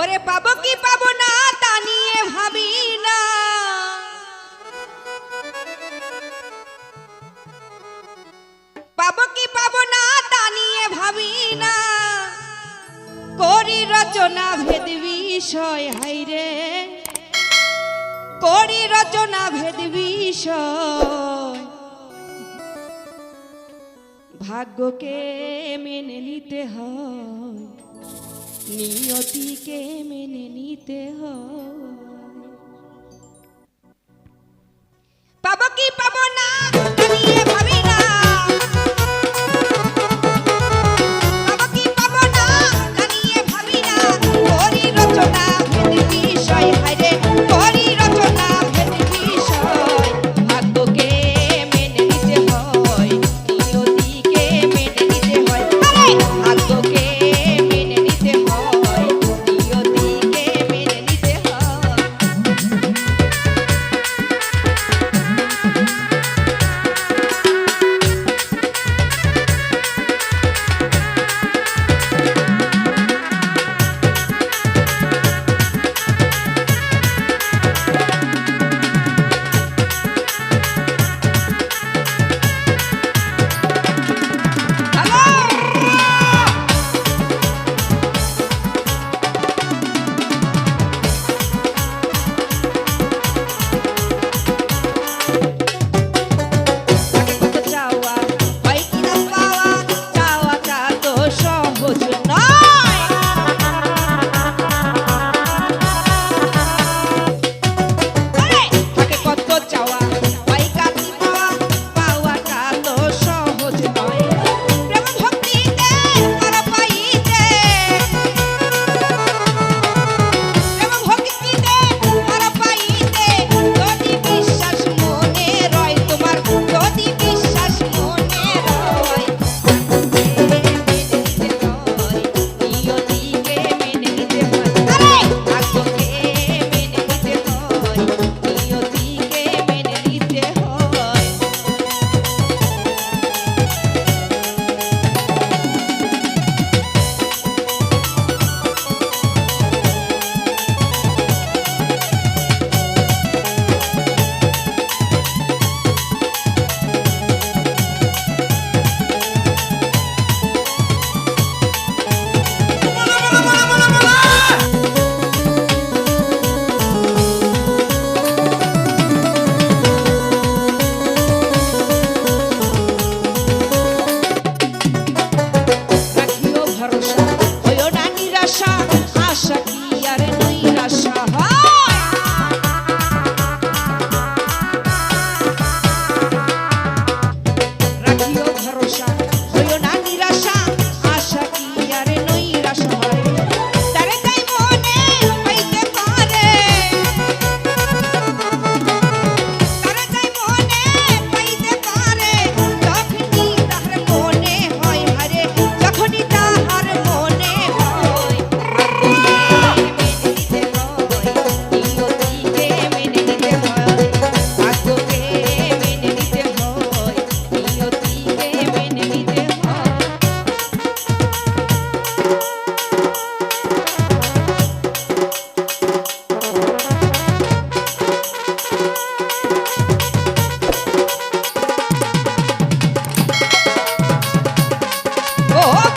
ওরে পাবো কি পাবো না তা নিয়ে ভাবি না। পাবো কি পাবো না তা নিয়ে ভাবি না। করি রচনা ভেদ বিষয় হাইরে করি রচনা ভেদ বিষয়। ভাগ্যকে মেনে নিতে হয়। নিয়তিকে মেনে নিতে হয় 哦。